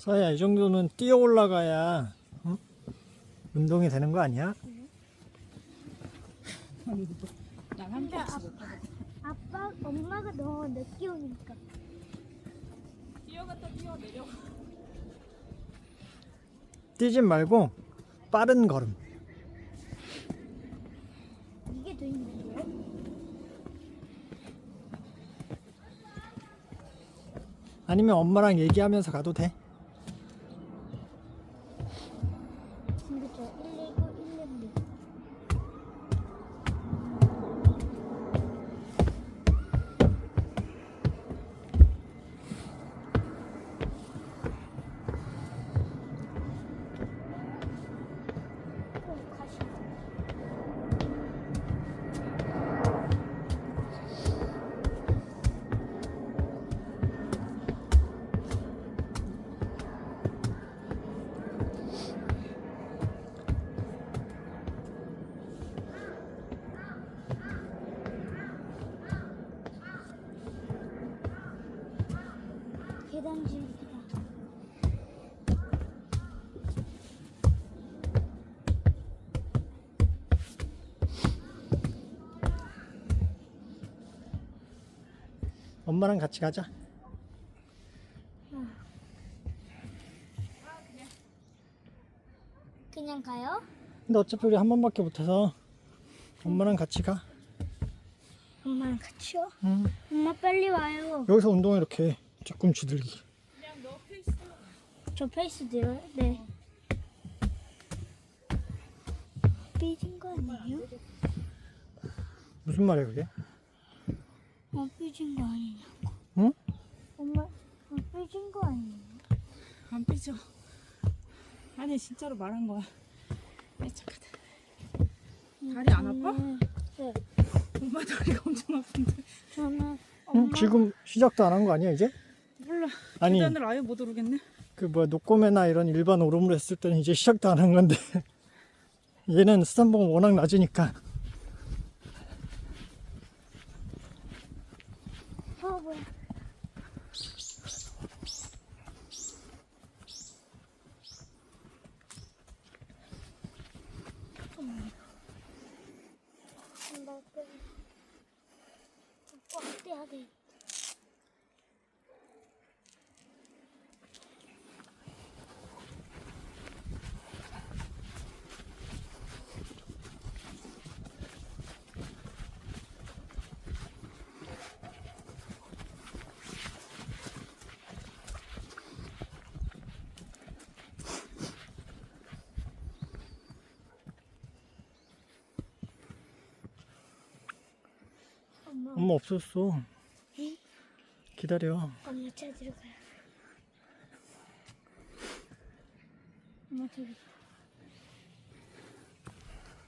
서야 이 정도는 뛰어 올라가야 어? 운동이 되는 거 아니야? 난한 근데 박스 아- 못 아빠, 엄마가 너무 늦게 오니까. 뛰어갔다 뛰어 내려. 뛰진 말고 빠른 걸음. 이게 더 힘든데요? 아니면 엄마랑 얘기하면서 가도 돼. 계단 줄기다. 엄마랑 같이 가자. 그냥 가요? 근데 어차피 우리 한 번밖에 못해서 엄마랑 같이 가. 엄마랑 같이요? 응. 엄마 빨리 와요. 여기서 운동 이렇게 뒤꿈치 들기. 그냥 너 페이스. 저 페이스 들어요? 네. 삐진 거 아니에요? 무슨 말이야 그게? 어, 삐진 거 아니냐고. 응? 엄마, 어, 삐진 거 아니에요? 안 삐져. 아니 진짜로 말한 거야. 내 착하다. 다리 안 아파? 네. 엄마 다리가 엄청 아픈데. 저는 응? 엄마 지금 시작도 안 한 거 아니야 이제? 몰라. 아니 계단을 아예 못 오르겠네. 그 뭐야 녹고매나 이런 일반 오름을 했을 때는 이제 시작도 안 한 건데 얘는 수산봉은 워낙 낮으니까 어 뭐야? 엄마 그 꽉 떼야 돼. 엄마 엄마 없었어 기다려 엄마 찾으러 가요. 엄마 저기.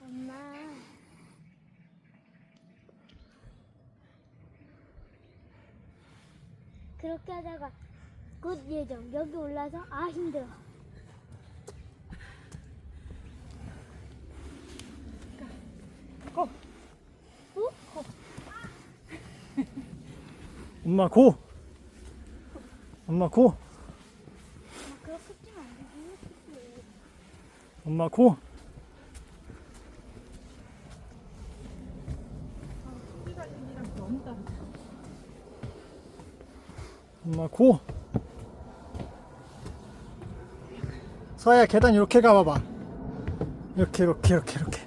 엄마. 그렇게 하다가 굿 예정 여기 올라서 아 힘들어. 고. 어? 어? 엄마 고. 엄마 고. 엄마 고. 엄마 고. 서야 계단 이렇게 가봐봐. 이렇게 이렇게 이렇게 이렇게?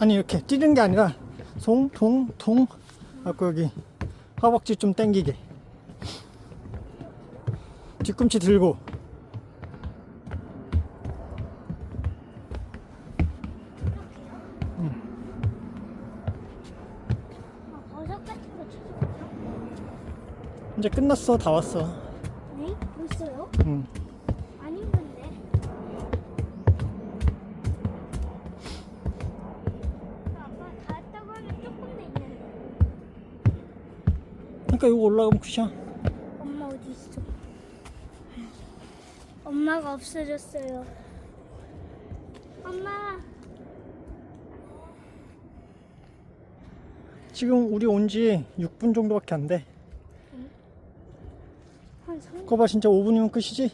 아니 이렇게 뛰는 게 아니라 송통통 하고 여기 허벅지 좀 당기게. 뒤꿈치 들고. 거 찾아볼까? 이제 끝났어. 다 왔어 그러니까 이거 올라가면 굿이야 엄마 어디 있어? 엄마가 없어졌어요. 엄마. 지금 우리 온 지 6분 정도밖에 안 돼. 한 3분 그거 봐 진짜 5분이면 끝이지?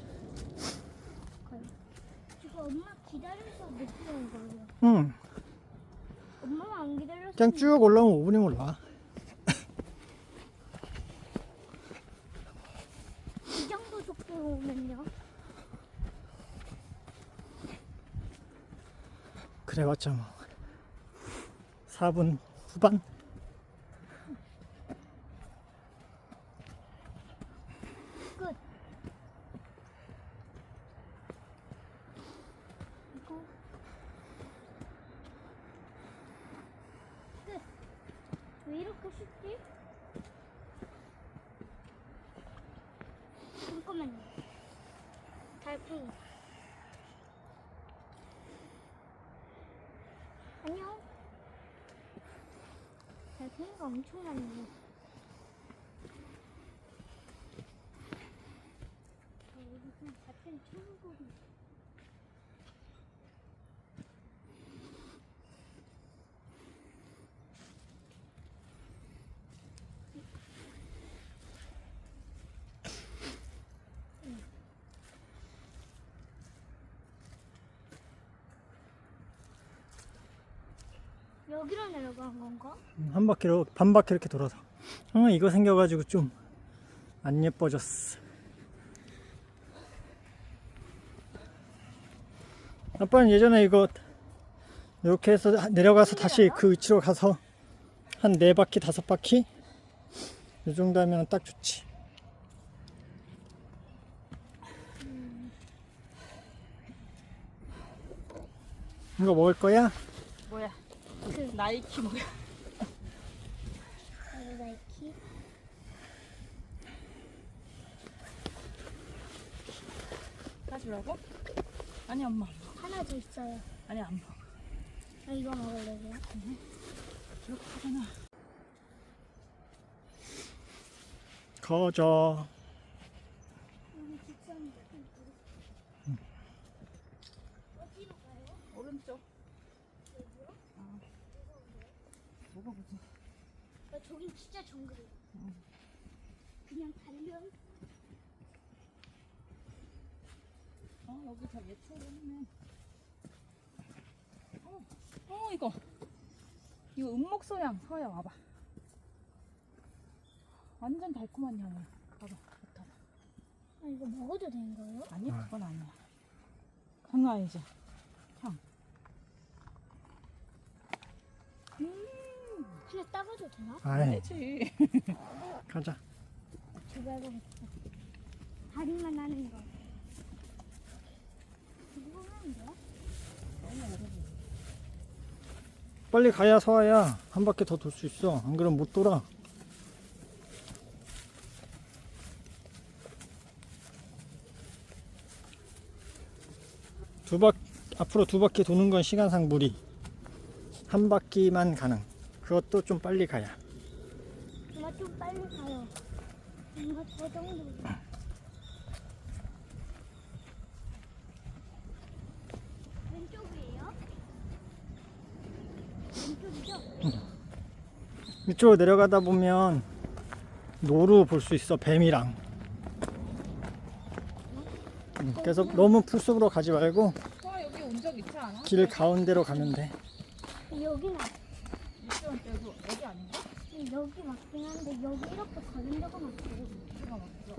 지금 엄마 기다려서 늦게 온 거예요. 응. 엄마가 안 기다렸으면 그냥 쭉 올라오면 5분이면 올라와. 이 정도 속도로 오면요. 그래봤자 뭐 4분 후반? 끝. 이거 끝. 왜 이렇게 쉽지? 잠깐만요. 달팽이. 안녕. 달팽이가 엄청 많네. 어, 여기 그냥 달팽이 천국이. 여기로 내려간 건가? 한 바퀴로 반 바퀴 이렇게 돌아서. 어 이거 생겨가지고 좀 안 예뻐졌어. 아빠는 예전에 이거 이렇게 해서 내려가서 다시 그 위치로 가서 한 네 바퀴 다섯 바퀴 이 정도 하면 딱 좋지. 이거 먹을 거야? 뭐야? 나이키 뭐야? 이거 나이키. 가지라고? 아니 엄마. 하나 더 있어요. 아니 안 먹어. 아, 이거 먹을래요? 이렇게 하잖아. 가자. 여기 직선. 어디로 가요? 오른쪽. 어. 먹어보지. 아, 저긴 진짜 정글이에요. 그냥 달면 어 여기 다 예초했네. 어, 어 이거 이거 은목소양 서야 와봐. 완전 달콤한 향이야. 봐봐 맡아봐. 아, 이거 먹어도 되는 거예요? 아니 그건 아니야. 강아이지. 향. 음, 그냥 따가도 되나? 아이, 되지. 가자. 해보겠다. 다리만 하는 거. 이거 하면 돼요? 빨리 가야 서아야 한 바퀴 더 돌 수 있어. 안 그러면 못 돌아. 두 바, 앞으로 두 바퀴 도는 건 시간상 무리. 한 바퀴만 가능. 그것도 좀 빨리 가야. 이거 좀 빨리 가요. 이거 저 정도. 왼쪽이에요? 왼쪽이죠? 이쪽으로 내려가다 보면 노루 볼 수 있어. 뱀이랑. 음, 그래서 너무 풀숲으로 가지 말고 와 여기 온 적 있지 않아? 길 가운데로 가면 돼. 여기는 유치원 때도 여기 아닌가? 여기 맞긴 한데 여기 이렇게 가는 데가 맞고 여기가 맞죠.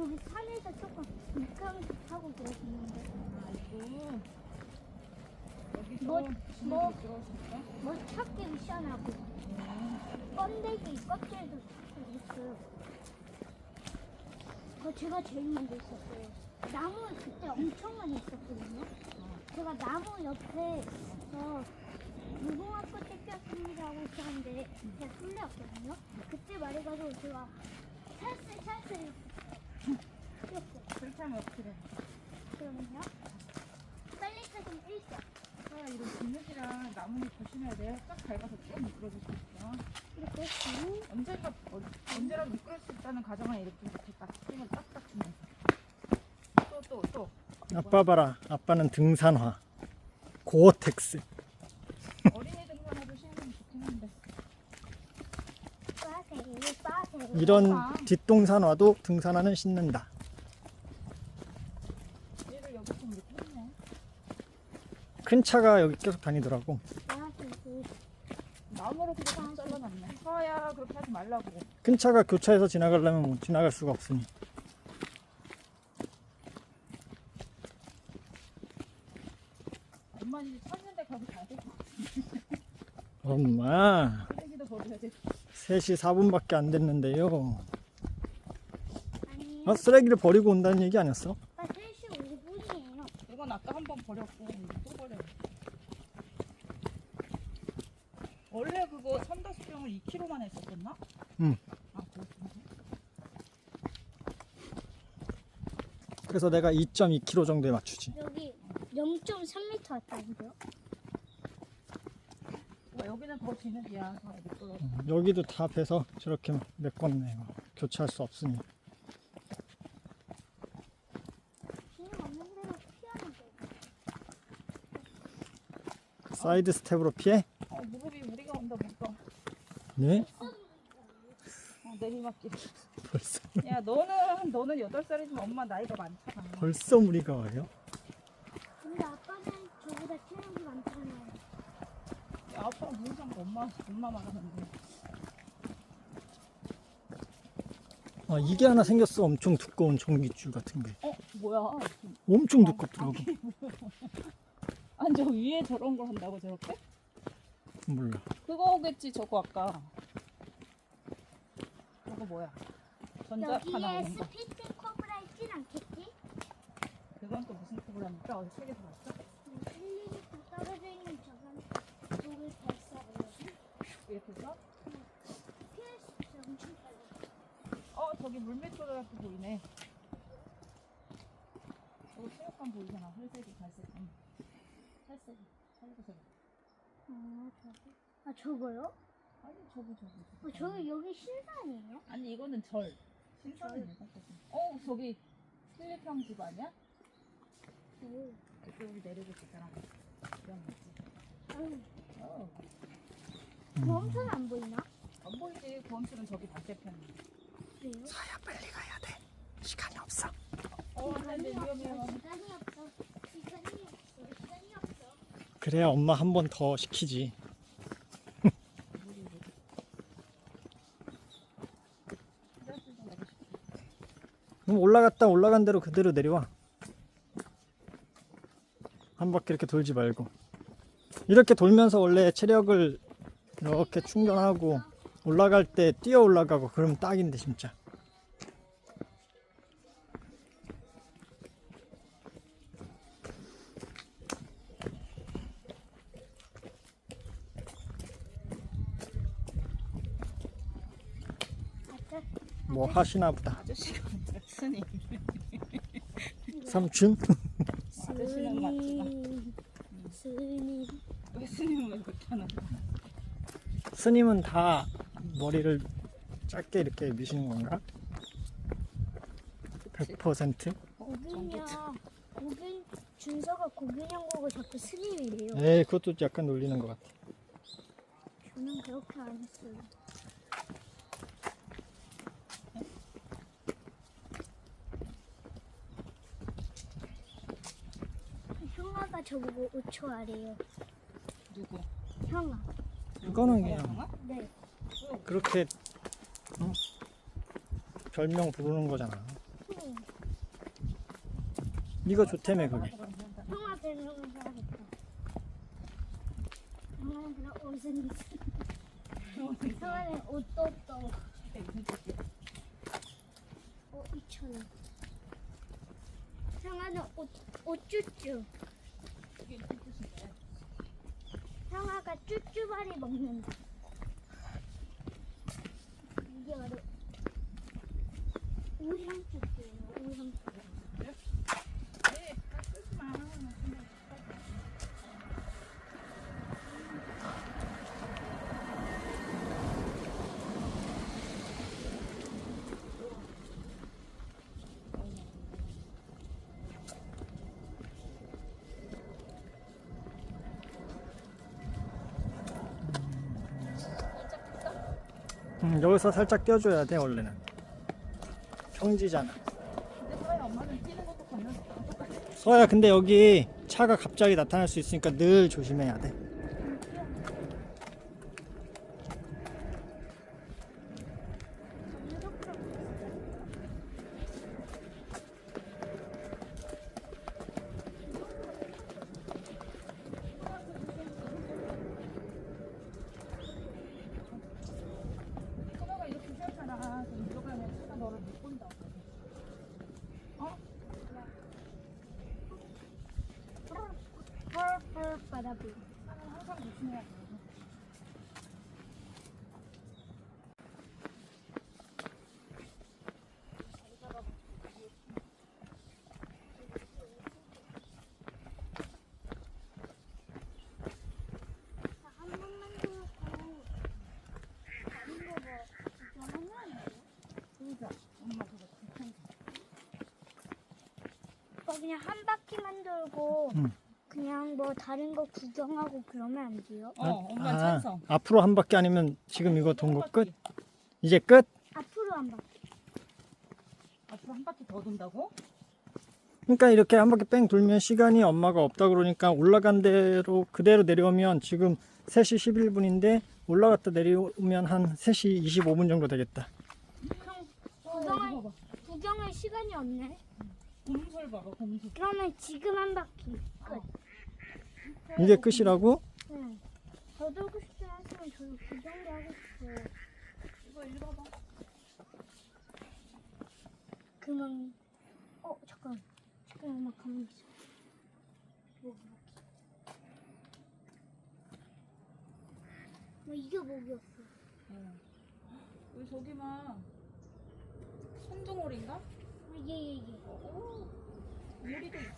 여기 산에서 조금 밑강도 타고 그러시는데 아이고. 여기서 뭐- 진흙이 뭐- 들어오실까? 뭐 찾기 미션하고 번데기 껍질도 있어요. 그거 제가 제일 먼저 있었어요. 나무 그때 엄청 많이 있었거든요. 제가 나무 옆에서 무궁화꽃 뜯 겼습니다 하고 있었는데 제가 풀렸거든요. 그때 말해가지고 제가 찰슬 뛰었어요. 그렇게 하면 어떻게 돼? 그러면요. 빨리 찾으면 1점. 아, 이런 진흙이랑 나뭇잎 조심해야 돼. 딱 밟아서 쭉 미끄러질 수 있어. 이렇게 쭉 언제가 어, 언제라도 미끄러질 수 있다는 가정하에 이렇게 이렇게 딱 힘을 딱딱 주면서 또 또 또. 아빠 봐라. 아빠는 등산화. 고어텍스. 어린이 등산화도 신으면 좋긴 한데. 물을 빠세요. 이런 뒷동산 와도 등산화는 신는다. 큰 차가 여기 계속 다니더라고. 빠세요. 나무로 그냥 다 잘라놨네. 서야 그렇게 하지 말라고. 큰 차가 교차해서 지나가려면 뭐 지나갈 수가 없으니. 엄마 이제 찾는데 거기 가야 돼. 엄마, 쓰레기도 버려야지. 3시 4분밖에 안 됐는데요. 아니, 아, 쓰레기를 버리고 온다는 얘기 아니었어? 아빠 3시 5분이에요. 이건 아까 한 번 버렸고 또 버려. 원래 그거 삼다수병을 2kg만 했었었나? 응. 아 그렇구나. 그래서 내가 2.2kg 정도에 맞추지. 여기 0.3m 왔다고요? 어, 여기는 더 진흙이야. 더 미끄러. 음, 여기도 다 배서 저렇게 메꿨네. 뭐. 교차할 수 없으니. 없는 피하면 돼. 사이드 스텝으로 피해? 어 무릎이 우리가 온다 보니까. 네? 어, 내리막길. 벌써, 야 너는 너는 여덟 살이지만 엄마 나이가 많잖아. 벌써 무리가 와요? 근데 아빠는 저보다 체력이 많잖아요. 야, 아빠랑 무슨 상관 엄마 엄마 말하는데. 아, 이게 하나 생겼어. 엄청 두꺼운 전기줄 같은 게. 어 뭐야? 엄청 두껍더라고. 아니 저 위에 저런 걸 한다고 저렇게? 몰라. 그거겠지 저거 아까. 저거 뭐야? 전자파 여기에 나오는 거. 스피드 커브라 있진 않겠지? 그건 또 무슨 프로그램일까? 어디 책에서 봤어? 힐링이 떨어져 있는 저건 독을 발사해요. 이렇게 해서? 어 저기 물밑으로 이렇게 보이네. 저거 체육관 보이잖아. 회색이 갈색. 응. 살색. 살색. 아, 저거? 아, 저거요? 아니 저거 저거. 어, 저기 여기 신산이에요? 아니 이거는 절. 신선이네. 어 저기 필리평 집 아니야? 오. 그쪽으로 내리고 있잖아. 이런 거지. 아 멈춰는 안 보이나? 안 보이지. 범수는 저기. 그래요? 사야 빨리 가야 돼. 시간이 없어. 어, 근데 시간이 위험해요. 시간이 없어, 시간이 없어, 시간이 없어. 그래야 엄마 한 번 더 시키지. 그럼 올라갔다 올라간 대로 그대로 내려와. 한 바퀴 이렇게 돌지 말고. 이렇게 돌면서 원래 체력을 이렇게 충전하고 올라갈 때 뛰어 올라가고 그러면 딱인데 진짜. 뭐 하시나 보다. 아저씨가 스님. 삼촌? 아저씨는 맞지만 스님, 스님. 왜 스님은 왜 그렇게 하는 거야? 스님은 다 머리를 짧게 이렇게 미시는 건가? 100%? 고균형, 고균, 준서가 고균형 보고 자꾸 스님이래요. 에이 그것도 약간 놀리는 것 같아. 저는 그렇게 안 했어요. 형아가 저보고 5초 아래요. 누구? 그거는 그냥? 네. 그렇게 어? 별명 부르는 거잖아. 응. 네가 좋다며 그게. 형아 별명을 해야겠다. 형아는 그냥 옷은 있어. 형아는 옷도 없고. 어, 2,000원. 형아는 옷, 옷 쭈쭈. 형아가 쭈쭈바리 먹는다. 이게 바로 우향 쭈 음, 여기서 살짝 떼어줘야 돼 원래는 평지잖아. 서야 근데 여기 차가 갑자기 나타날 수 있으니까 늘 조심해야 돼 서가 이렇게 시작하나 좀 들어가면 차가 너를 못 본다고. 어? 펄펄 바다비. 차는 항상 조심해야 돼. 한 번만 더 하고 다른 거뭐 구경하면 안 돼요? 그러자. 엄마 그거 괜찮다. 어, 그냥 한 바퀴만 돌고 응. 그냥 뭐 다른 거 구경하고 그러면 안 돼요? 어, 엄마 아, 찬성. 앞으로 한 바퀴 아니면 지금 이거 돈 거 끝? 이제 끝? 앞으로 한 바퀴. 앞으로 한 바퀴 더 돈다고? 그러니까 이렇게 한 바퀴 뺑 돌면 시간이 엄마가 없다 그러니까 올라간 대로 그대로 내려오면 지금 3시 11분인데 올라갔다 내려오면 한 3시 25분 정도 되겠다. 그럼 어, 구경할. 구경할 시간이 없네. 곰술 봐봐, 곰술. 그러면 지금 한 바퀴 끝. 이게 끝이라고? 응. 저도 하고 싶지 않지만 저도 구경도 하고 싶어요. 이거 읽어봐. 그만. 어 잠깐. 잠깐 엄마 가만히 있어. 뭐 바퀴. 뭐 이게 목이었어. 여기 저기만 손등오리인가? 예예 예. 오, 오리도 있어.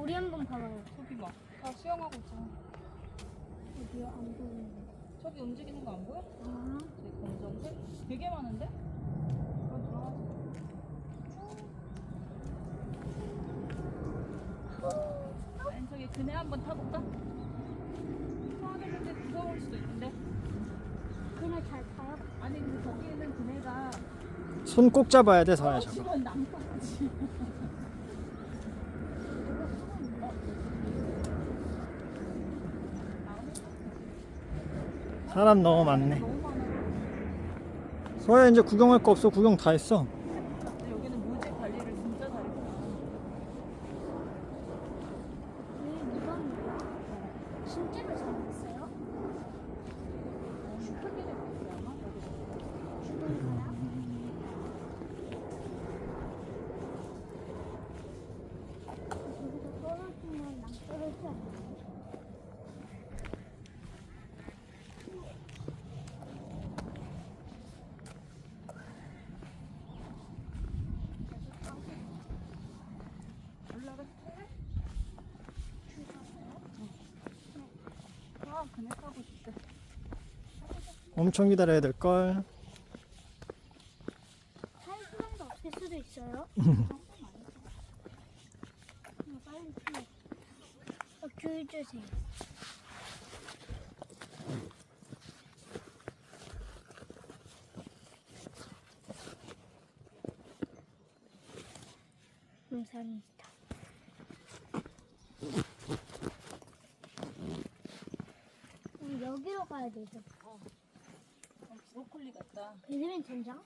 우리 한번 봐봐요. 저기 봐. 다 수영하고 있잖아. 어디요? 안 보이네. 저기 움직이는 거 안 보여? 아. 저기 검정색? 되게 많은데? 그럼 들어가자. 저기 그네 한번 타볼까? 타는데 무서울 수도 있는데. 그날 잘 타요? 아니 근데 저기는 그네가 손 꼭 잡아야 돼, 서야 남쪽이지. 사람 너무 많네. 서야 이제 구경할 거 없어. 구경 다 했어. 근데 여기는 물질 관리를 진짜 잘했구나. 왜 무섭냐? 진짜로 잘했어요? 슈퍼기네 아마 여기. 죽은 사람? 저기서 떨어지면 남 떨어지지 않나요? 올라가 탈래? 아 그네 타고 싶대. 엄청 기다려야 될 걸. 한 시간도 없을 수도 있어요. 어, 빨리 튀어. 어, 귤 주세요. 감사합니다. 우리 여기로 가야 되죠. 어, 브로콜리 같다. 배드민 전장?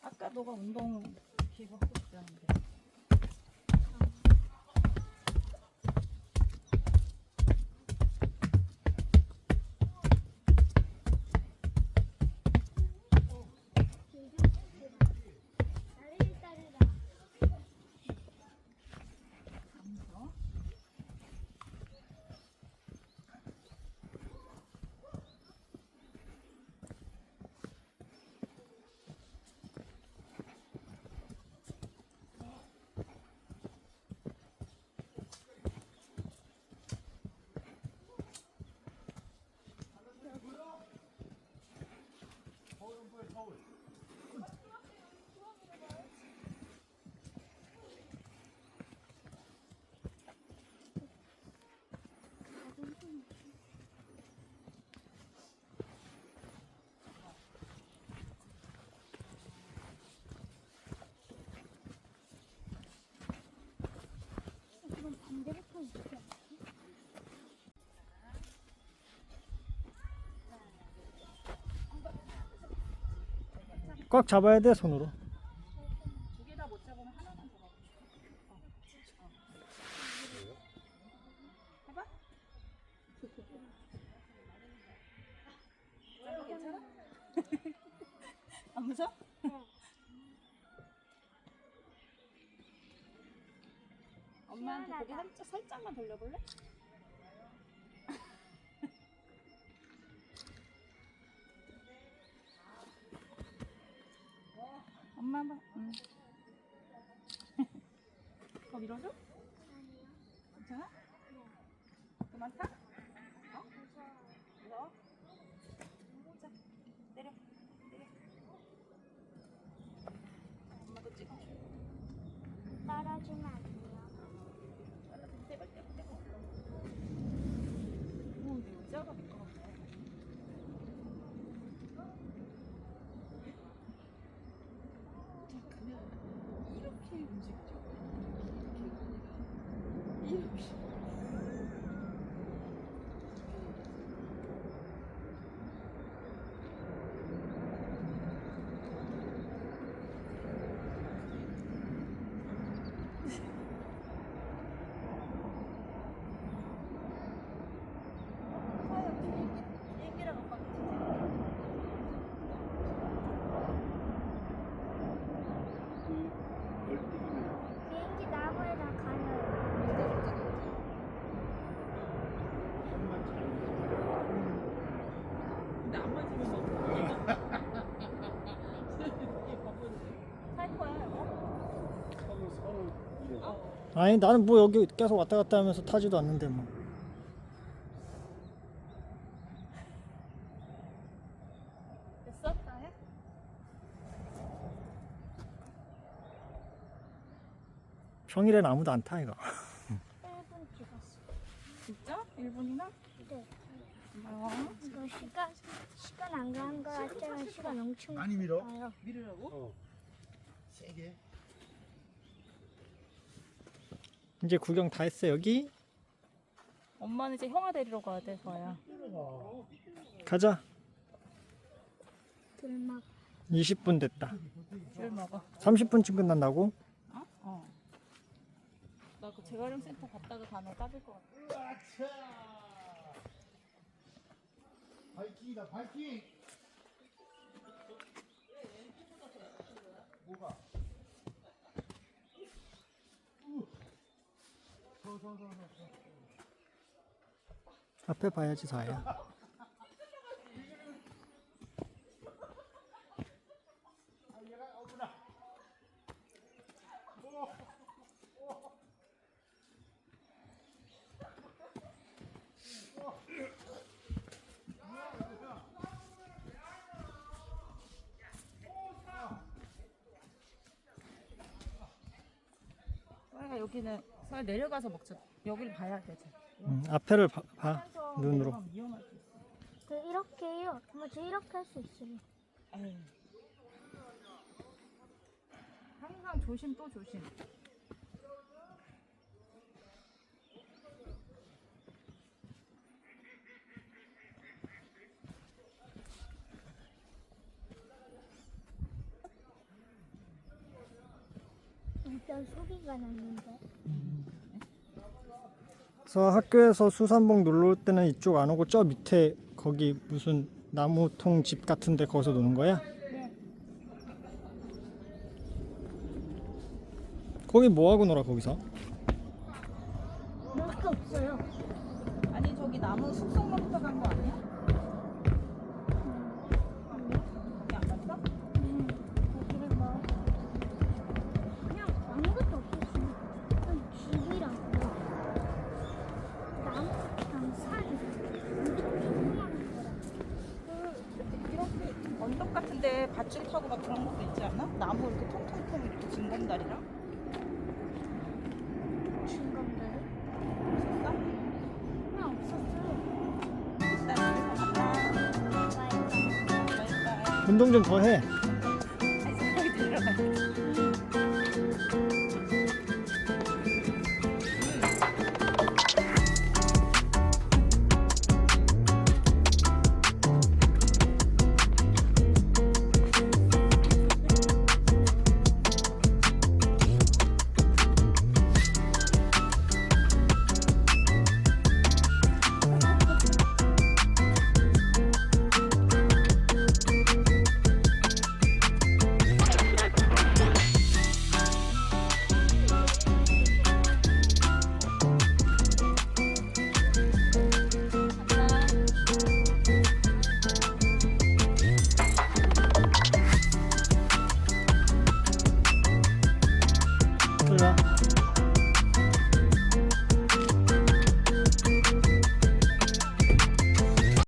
아까 너가 운동 기구 하고 꽉 잡아야 돼 손으로. 안 무서워? 엄마한테 고개 살짝, 살짝만 돌려볼래? 더 밀어줘? 괜찮아? 그만 타? 어? 무서워? 자, 내려 내려 엄마도 찍어줘 따라주면 안 돼요. 잘라서 떼발 떼고 떼고 오 근데 의자가 미끄럽네 자 그냥 이렇게 움직이죠 이렇게 이렇게 사야 비행기 비행기랑 오빠 비행기 나무에다 가요. 근데 안 맞으면 뭐 살 거야 어? 아니 나는 뭐 여기 계속 왔다 갔다 하면서 타지도 않는데 뭐. 됐어? 다 해? 평일엔 아무도 안 타 이거. 1분 찍었어. 진짜? 1분이나? 네. 고마워 이거 시간 시간 안 가는 거 같지만 시간 엄청 많이 밀어? 가요. 밀으라고? 어. 세게. 이제 구경 다 했어 여기. 엄마는 이제 형아 데리러 가야 돼 서야 가자. 들막 20분 됐다. 귤 먹어 30분쯤 끝난다고? 어? 어. 나 그 재활용 센터 갔다가 가면 따질 것 같아 바이킹이다 바이킹. 뭐가? 앞에 봐야지. 서야 여기는 서야 내려가서 먹자 여기를 봐야 되지 음, 앞에를 봐, 봐 눈으로. 위험할 수 있어 그 이렇게 해요. 정말 저 이렇게 할 수 있어요. 에이. 항상 조심 또 조심 일단 소리가 났는데. 그래서 학교에서 수산봉 놀러 올 때는 이쪽 안 오고 저 밑에 거기 무슨 나무통 집 같은데 거기서 노는 거야? 네. 거기 뭐 하고 놀아 거기서? 먹을 게 없어요. 아니 저기 나무 숙성로부터 간 거 아니야? 좀 더 해.